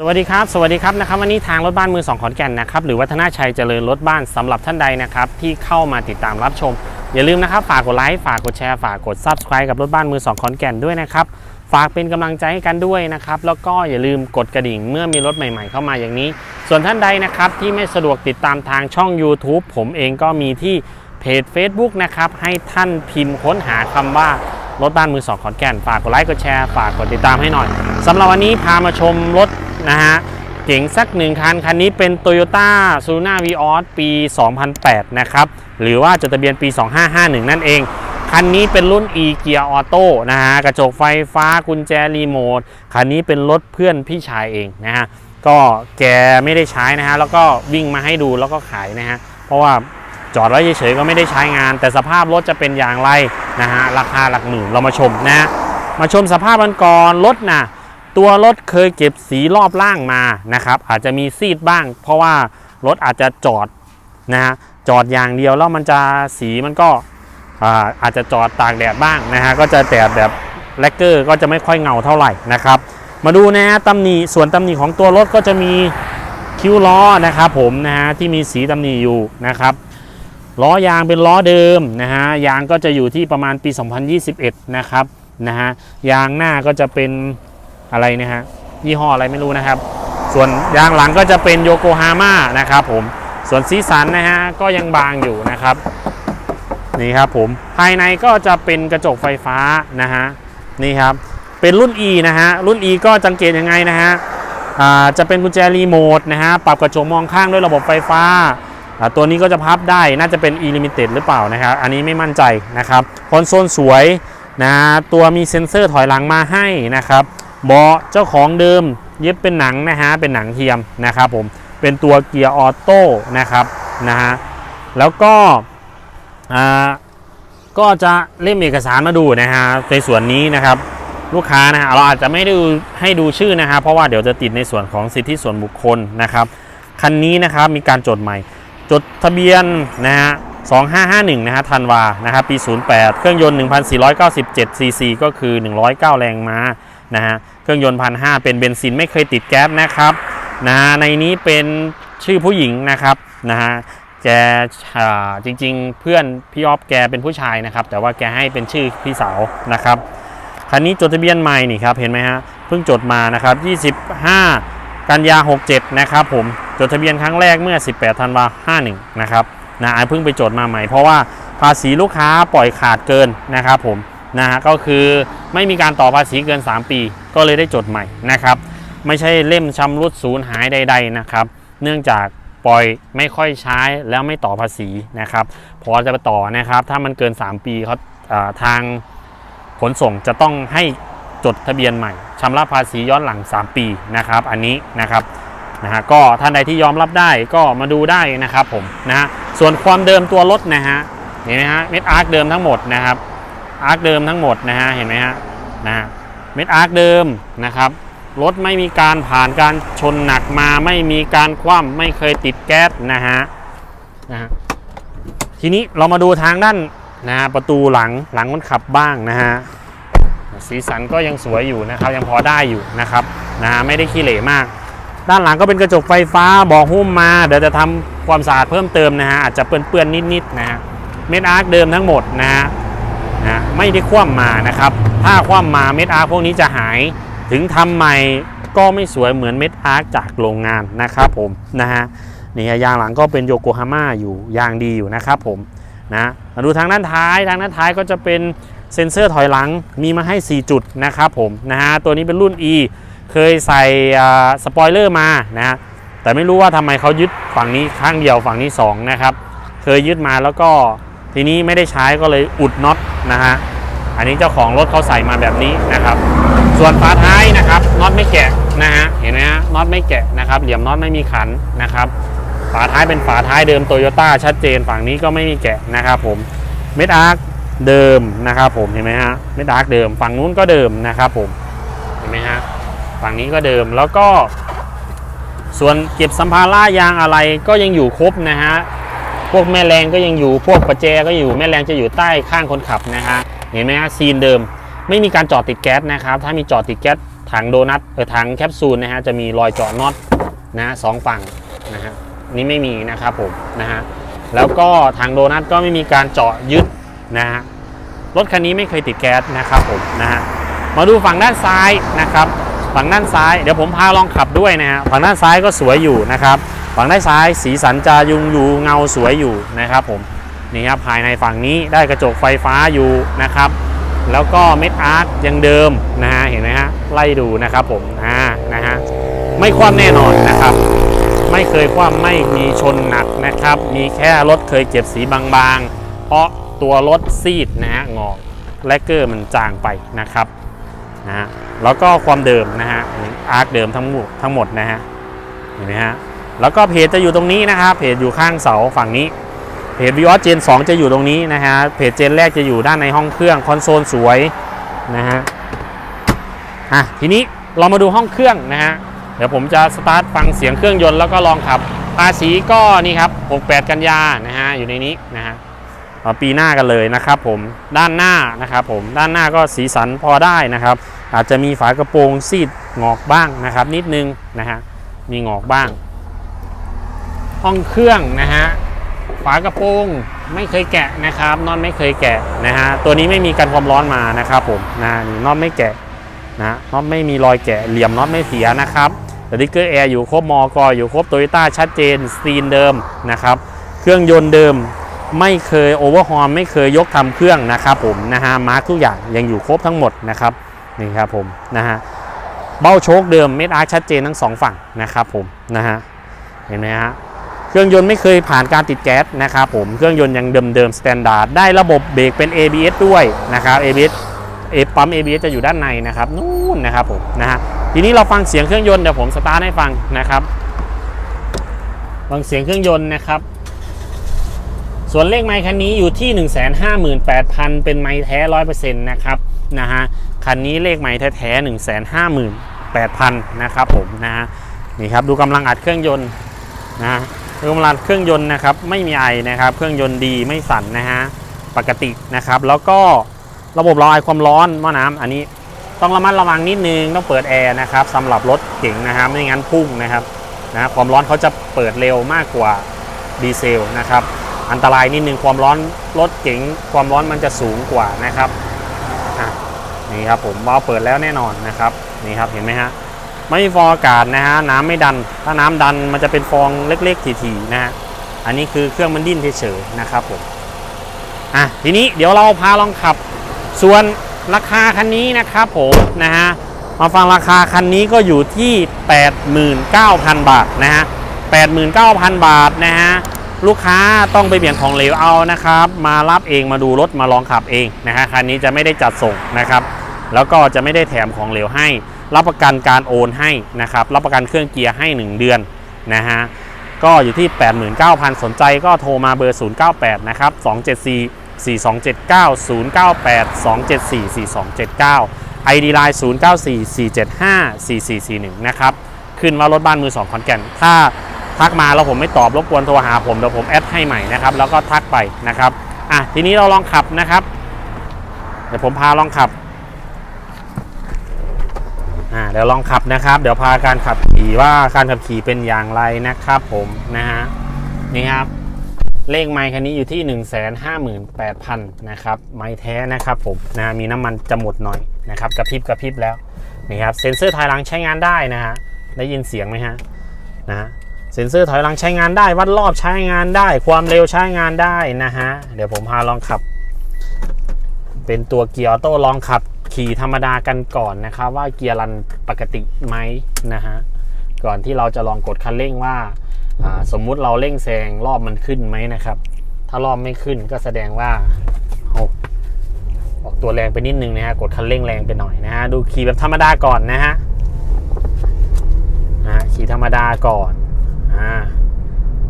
สวัสดีครับ สวัสดีครับนะครับวันนี้ทางรถบ้านมือสองขอนแก่นนะครับหรือวัฒนาชัยเจริญรถบ้านสำหรับท่านใดนะครับที่เข้ามาติดตามรับชม อย่าลืมนะครับฝากกดไลค์ฝากกดแชร์ฝากกด subscribe กับรถบ้านมือสองขอนแก่นด้วยนะครับฝากเป็นกำลังใจให้กันด้วยนะครับแล้วก็อย่าลืมกดกระดิ่งเมื่อมีรถใหม่ๆ เข้ามาอย่างนี้ ส่วนท่านใดนะครับที่ไม่สะดวกติดตามทางช่อง YouTube ผมเองก็มีที่เพจ Facebook นะครับให้ท่านพิมพ์ค้นหาคำว่า รถบ้านมือสองขอนแก่น ฝากกดไลค์กดแชร์ฝากกดติดตามให้หน่อยสำหรับวันนี้พามาชมรถนะฮะเก๋งสักหนึ่งคัน คันนี้เป็น Toyota s u n a v i o s ปี 2008 นะครับ หรือว่าจดทะเบียนปี 2551 นั่นเอง คันนี้เป็นรุ่น e Gear Auto นะฮะ กระจกไฟฟ้ากุญแจรีโมท คันนี้เป็นรถเพื่อนพี่ชายเองนะฮะ ก็แกไม่ได้ใช้นะฮะ แล้วก็วิ่งมาให้ดูแล้วก็ขายนะฮะ เพราะว่า จอดไว้เฉยๆก็ไม่ได้ใช้งาน แต่สภาพรถจะเป็นอย่างไรนะฮะราคาหลักหมื่นเรามาชมนะมาชมสภาพมันก่อนรถนะตัวรถเคยเก็บสีรอบล่างมานะครับอาจจะมีซีดบ้าง เพราะว่ารถอาจจะจอดนะฮะจอดอย่างเดียวแล้วมันจะสีมันก็อาอาจจะจอดตากแดดบ้างนะฮะก็จะแดดแบบแลกเกอร์ก็จะไม่ค่อยเงาเท่าไหร่นะครับมาดูนะฮะตำหนิส่วนตำหนิของตัวรถก็จะมีคิ้วล้อนะครับผมนะฮะที่มีสีตำหนิอยู่นะครับ ล้อยางเป็นล้อเดิมนะฮะยางก็จะอยู่ที่ประมาณปี 2021 นะครับนะฮะยางหน้าก็จะเป็นอะไรนะฮะยี่ห้ออะไรไม่รู้นะครับ ส่วนยางหลังก็จะเป็นโยโกฮาม่านะครับผมส่วนสีสันนะฮะก็ยังบางอยู่นะครับนี่ครับผมภายในก็จะเป็นกระจกไฟฟ้านะฮะนี่ครับเป็นรุ่น E นะฮะรุ่น E ก็สังเกตยังไงนะฮะอ่าจะเป็นกุญแจรีโมทนะฮะปรับกระจกมองข้างด้วยระบบไฟฟ้า ตัวนี้ก็จะพับได้น่าจะเป็น e limited หรือเปล่านะครับ อันนี้ไม่มั่นใจนะครับคอนโซลสวยนะตัวมีเซ็นเซอร์ถอยหลังมาให้นะครับเบาะเจ้าของเดิมเย็บเป็นหนังนะฮะเป็นหนังเทียมนะครับผมเป็นตัวเกียร์ออโต้นะครับนะฮะแล้วก็อ่าก็จะเล่มเอกสารมาดูนะฮะในส่วนนี้นะครับลูกค้านะฮะเราอาจจะไม่ได้ดูให้ดูชื่อนะฮะเพราะว่าเดี๋ยวจะติดในส่วนของสิทธิส่วนบุคคลนะครับคันนี้นะครับมีการจดใหม่ จดทะเบียนนะฮะ2551 นะฮะธันวา นะครับ ปี 08 เครื่องยนต์ 1,497 ซีซี ก็คือ 109 แรงม้า นะฮะ เครื่องยนต์ 1,500 เป็นเบนซินไม่เคยติดแก๊สนะครับ นะฮะ ในนี้เป็นชื่อผู้หญิงนะครับ นะฮะ แกจริงๆ เพื่อนพี่ออฟแกเป็นผู้ชายนะครับ แต่ว่าแกให้เป็นชื่อพี่สาวนะครับ คันนี้จดทะเบียนใหม่นี่ครับ เห็นไหมฮะ เพิ่งจดมานะครับ 25 กันยา 67 นะครับผม จดทะเบียนครั้งแรกเมื่อ 18 ธันวา51 นะครับนะอ่าเพิ่งไปจดมาใหม่เพราะว่าภาษีลูกค้าปล่อยขาดเกินนะครับผมนะฮะก็คือไม่มีการต่อภาษีเกิน 3 ปี ก็เลยได้จดใหม่นะครับ ไม่ใช่เล่มชำรุดสูญหายใด ๆนะครับ เนื่องจากปล่อยไม่ค่อยใช้แล้วไม่ต่อภาษีนะครับ พอจะไปต่อนะครับ ถ้ามันเกิน 3 ปีเขาาทางขนส่งจะต้องให้จดทะเบียนใหม่ชำระภาษีย้อนหลัง 3 ปีนะครับ อันนี้นะครับ นะฮะก็ท่านใดที่ยอมรับได้ก็มาดูได้นะครับผมนะฮะส่วนความเดิมตัวรถนะฮะเห็นไหมฮะเม็ดอาร์คเดิมทั้งหมดนะครับอาร์คเดิมทั้งหมดนะฮะเห็นไหมฮะนะฮะเม็ดอาร์คเดิมนะครับรถไม่มีการผ่านการชนหนักมาไม่มีการคว่ำไม่เคยติดแก๊สนะฮะนะฮะทีนี้เรามาดูทางด้านนะฮะประตูหลังหลังคนขับบ้างนะฮะสีสันก็ยังสวยอยู่นะครับ ยังพอได้อยู่นะครับนะฮะไม่ได้ขี้เหร่มาก ด้านหลังก็เป็นกระจกไฟฟ้าบอกหุ้มมา เดี๋ยวจะทำความสะอาดเพิ่มเติมนะฮะอาจจะเปื้อนๆนิดๆนะฮะเม็ดอาร์คเดิมทั้งหมดนะฮะนะไม่ได้คว่ำมานะครับ ถ้าคว่ำมาเม็ดอาร์คพวกนี้จะหายถึงทำใหม่ก็ไม่สวยเหมือนเม็ดอาร์คจากโรงงานนะครับผมนะฮะนี่ยางหลังก็เป็นโยโกฮาม่าอยู่ยางดีอยู่นะครับผมนะมาดูทางด้านท้ายทางด้านท้ายก็จะเป็นเซ็นเซอร์ถอยหลังมีมาให้ 4 จุดนะครับผมนะฮะตัวนี้เป็นรุ่น E เคยใส่สปอยเลอร์มานะแต่ไม่รู้ว่าทำไมเขายึดฝั่งนี้ข้างเดียวฝั่งนี้2นะครับเคยยึดมาแล้วก็ทีนี้ไม่ได้ใช้ก็เลยอุดน็อตนะฮะอันนี้เจ้าของรถเขาใส่มาแบบนี้นะครับ ส่วนฝาท้ายนะครับน็อตไม่แกะนะฮะเห็นไหมฮะน็อตไม่แกะนะครับเหลี่ยมน็อตไม่มีขันนะครับฝาท้ายเป็นฝาท้ายเดิมโตโยต้าชัดเจนฝั่งนี้ก็ไม่มีแกะนะครับผมเม็ดอาร์คเดิมนะครับผมเห็นไหมฮะเม็ดอาร์คเดิมฝั่งนู้นก็เดิมนะครับผมเห็นไหมฮะ ฝั่งนี้ก็เดิมแล้วก็ ส่วนเก็บสัมภาระยางอะไรก็ยังอยู่ครบนะฮะพวกแม่แรงก็ยังอยู่พวกประแจก็อยู่แม่แรงจะอยู่ใต้ข้างคนขับนะฮะเห็นไหมฮะซีนเดิม ไม่มีการจอดติดแก๊สนะครับ ถ้ามีจอดติดแก๊สถังโดนัทเออถังแคปซูลนะฮะจะมีรอยเจาะน็อตนะฮะสองฝั่งนะฮะนี่ไม่มีนะครับผมนะฮะแล้วก็ถังโดนัทก็ไม่มีการเจาะยึดนะฮะรถคันนี้ไม่เคยติดแก๊สนะครับผมนะฮะมาดูฝั่งด้านซ้ายนะครับ ฝั่งด้านซ้ายเดี๋ยวผมพาลองขับด้วยนะฮะฝั่งด้านซ้ายก็สวยอยู่นะครับ ฝั่งด้านซ้ายสีสันจะยุงอยู่เงาสวยอยู่นะครับผมนี่ครับภายในฝั่งนี้ได้กระจกไฟฟ้าอยู่นะครับ แล้วก็เม็ดอาร์ตยังเดิมนะฮะเห็นไหมฮะไล่ดูนะครับผมอ่านะฮะไม่คว่ำแน่นอนนะครับ ไม่เคยคว่ำไม่มีชนหนักนะครับ มีแค่รถเคยเก็บสีบางๆ เพราะตัวรถซีดนะฮะงอกแลกเกอร์มันจางไปนะครับ นะฮะแล้วก็ความเดิมนะฮะอาร์คเดิมทั้งหมดทั้งหมดนะฮะเห็นไหมฮะแล้วก็เพจจะอยู่ตรงนี้นะครับเพจอยู่ข้างเสาฝั่งนี้เพจวิออสเจน2จะอยู่ตรงนี้นะฮะเพจเจนแรกจะอยู่ด้านในห้องเครื่องคอนโซลสวยนะฮะอะทีนี้เรามาดูห้องเครื่องนะฮะเดี๋ยวผมจะสตาร์ทฟังเสียงเครื่องยนต์แล้วก็ลองขับภาษีก็นี่ครับ 68 กันยานะฮะอยู่ในนี้นะฮะ ปีหน้ากันเลยนะครับผมด้านหน้านะครับผมด้านหน้าก็สีสันพอได้นะครับ อาจจะมีฝากระโปรงซีดงอกบ้างนะครับ นิดนึงนะฮะมีงอกบ้าง ห้องเครื่องนะฮะฝากระโปรงไม่เคยแกะนะครับน็อตไม่เคยแกะนะฮะตัวนี้ไม่มีการความร้อนมานะครับผมนะนี่น็อตไม่แกะนะน็อตไม่มีรอยแกะเหลี่ยมน็อตไม่เสียนะครับสติ๊กเกอร์แอร์อยู่ครบมอกอยู่ครบโตโยต้าชัดเจนสตีนเดิมนะครับ เครื่องยนต์เดิม ไม่เคยโอเวอร์ฮอร์ไม่เคยยกทำเครื่องนะครับผมนะฮะมาร์กทุกอย่างยังอยู่ครบทั้งหมดนะครับนี่ครับผมนะฮะเบ้าโชคเดิมเม็ดอาร์ชัดเจนทั้งสองฝั่งนะครับผมนะฮะเห็นไหมฮะเครื่องยนต์ไม่เคยผ่านการติดแก๊สนะครับผมเครื่องยนต์ยังเดิมๆสแตนดาร์ดได้ระบบเบรกเป็น ABS ด้วยนะครับ ABS เอปั๊ม ABS จะอยู่ด้านในนะครับนู่นนะครับผมนะฮะทีนี้เราฟังเสียงเครื่องยนต์เดี๋ยวผมสตาร์ทให้ฟังนะครับฟังเสียงเครื่องยนต์นะครับ ส่วนเลขไมค์คันนี้อยู่ที่ 158,000 เป็นไมค์แท้ 100%นะครับนะฮะคันนี้เลขไมค์แท้ๆ158,000 นะครับผมนะฮะนี่ครับดูกำลังอัดเครื่องยนต์นะฮะดูกำลังเครื่องยนต์นะครับไม่มีไอนะครับ เครื่องยนต์ดีไม่สั่นนะฮะปกตินะครับ แล้วก็ระบบระบายความร้อนหม้อน้ำอันนี้ต้องระมัดระวังนิดนึงต้องเปิดแอร์นะครับสำหรับรถเก๋งนะครับไม่งั้นพุ่งนะครับนะความร้อนเขาจะเปิดเร็วมากกว่าดีเซลนะครับ อันตรายนิดนึงความร้อนรถเก๋งความร้อนมันจะสูงกว่านะครับนี่ครับผมว่าเปิดแล้วแน่นอนนะครับนี่ครับเห็นไหมฮะไม่มีฟองอากาศนะฮะน้ำไม่ดัน ถ้าน้ำดันมันจะเป็นฟองเล็กๆถี่ๆนะฮะอันนี้คือเครื่องมันดิ้นเฉยๆนะครับผมอะทีนี้เดี๋ยวเราพาลองขับ ส่วนราคาคันนี้นะครับผมนะฮะมาฟังราคาคันนี้ก็อยู่ที่ 89,000 บาทนะฮะ89,000 บาทนะฮะ ลูกค้าต้องไปเปลี่ยนของเหลวเอานะครับ มารับเองมาดูรถมาลองขับเองนะฮะคันนี้จะไม่ได้จัดส่งนะครับ แล้วก็จะไม่ได้แถมของเหลวให้ รับประกันการโอนให้นะครับ รับประกันเครื่องเกียร์ให้ 1 เดือนนะฮะก็อยู่ที่ 89,000 สนใจก็โทรมาเบอร์ 098 นะครับ 274 4279 098 274 4279 ID Line 094 475 4441 นะครับ ขึ้นว่ารถบ้านมือ 2 ขอนแก่น ถ้า ทักมาแล้วผมไม่ตอบรบกวนโทรหาผมเดี๋ยวผมแอดให้ใหม่นะครับแล้วก็ทักไปนะครับอะทีนี้เราลองขับนะครับ เดี๋ยวผมพาลองขับอ่าเดี๋ยวลองขับนะครับ เดี๋ยวพาการขับขี่ว่าการขับขี่เป็นอย่างไรนะครับผมนะฮะนี่ครับเลขไมค์คันนี้อยู่ที่ 1 5 8 0 0 0นะครับไมค์แท้นะครับผมนะมีน้ำมันจะหมดหน่อยนะครับกระพริบกระพริบแล้วนี่ครับเซ็นเซอร์ถอยหลังใช้งานได้นะฮะได้ยินเสียงไหมฮะนะ เซ็นเซอร์ถอยหลังใช้งานได้ วัดรอบใช้งานได้ ความเร็วใช้งานได้นะฮะ เดี๋ยวผมพาลองขับ เป็นตัวเกียร์ออโต้ลองขับขี่ธรรมดากันก่อนนะครับว่าเกียร์รันปกติไหมนะฮะ ก่อนที่เราจะลองกดคันเร่งว่าสมมุติเราเร่งแซงรอบมันขึ้นไหมนะครับ ถ้ารอบไม่ขึ้นก็แสดงว่าออกตัวแรงไปนิดนึงนะฮะกดคันเร่งแรงไปหน่อยนะฮะดูขี่แบบธรรมดาก่อนนะฮะขี่ธรรมดาก่อน อ่า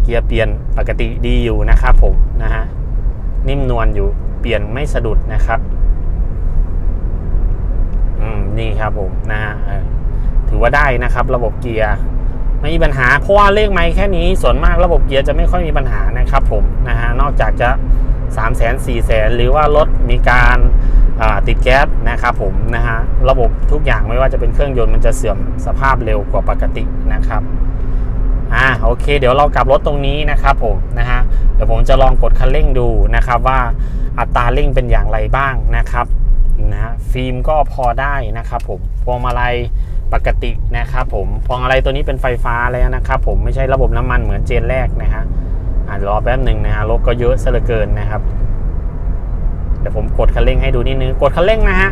เกียร์เปลี่ยนปกติดีอยู่นะครับผมนะฮะนิ่มนวลอยู่เปลี่ยนไม่สะดุดนะครับอืมนี่ครับผมนะฮะถือว่าได้นะครับ ระบบเกียร์ไม่มีปัญหาเพราะว่าเลขไม้แค่นี้ส่วนมากระบบเกียร์จะไม่ค่อยมีปัญหานะครับผมนะฮะนอกจากจะ3 0 0 0 0 0 4 0 0 0 0หรือว่ารถมีการาติดแก๊สนะครับผมนะฮะระบบทุกอย่างไม่ว่าจะเป็นเครื่องยนต์มันจะเสื่อมสภาพเร็วกว่าปกตินะครับ โอเค เดี๋ยวเรากลับรถตรงนี้นะครับผมนะฮะเดี๋ยวผมจะลองกดคันเร่งดูนะครับว่าอัตราเร่งเป็นอย่างไรบ้างนะครับนะฟิล์มก็พอได้นะครับผมพวงมาลัยปกตินะครับผมพวงมาลัยตัวนี้เป็นไฟฟ้าแล้วนะครับผมไม่ใช่ระบบน้ำมันเหมือนเจนแรกนะฮะอ่ารอแป๊บหนึ่งนะฮะรถก็เยอะซะเหลือเกินนะครับเดี๋ยวผมกดคันเร่งให้ดูนิดนึงกดคันเร่งนะฮะ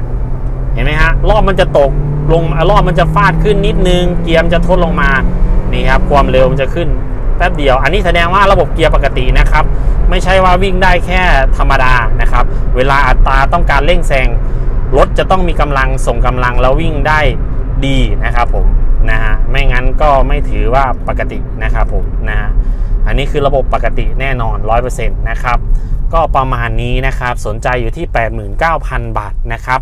เห็นไหมฮะรอบมันจะตกลงรอบมันจะฟาดขึ้นนิดนึง เกียร์มันจะทดลงมา นี่ครับความเร็วมันจะขึ้นแป๊บเดียว อันนี้แสดงว่าระบบเกียร์ปกตินะครับ ไม่ใช่ว่าวิ่งได้แค่ธรรมดานะครับ เวลาอัตราต้องการเร่งแซงรถจะต้องมีกำลังส่งกำลังแล้ววิ่งได้ดีนะครับผมนะฮะไม่งั้นก็ไม่ถือว่าปกตินะครับผมนะฮะอันนี้คือระบบปกติแน่นอน 100%นะครับก็ประมาณนี้นะครับ สนใจอยู่ที่ 89,000 บาทนะครับ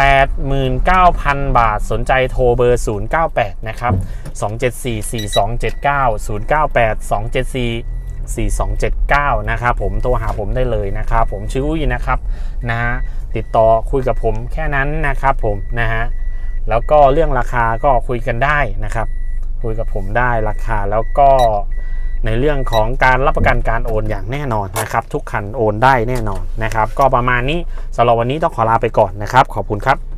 89,000 บาทสนใจโทรเบอร์ 098 นะครับ 274 4279 098 274 4279 นะครับผมโทรหาผมได้เลยนะครับผมชื่ออุ้ยนะครับนะฮะติดต่อคุยกับผมแค่นั้นนะครับผมนะฮะแล้วก็เรื่องราคาก็คุยกันได้นะครับ คุยกับผมได้ราคาแล้วก็ ในเรื่องของการรับประกันการโอนอย่างแน่นอนนะครับ ทุกคันโอนได้แน่นอนนะครับ ก็ประมาณนี้สำหรับวันนี้ต้องขอลาไปก่อนนะครับ ขอบคุณครับ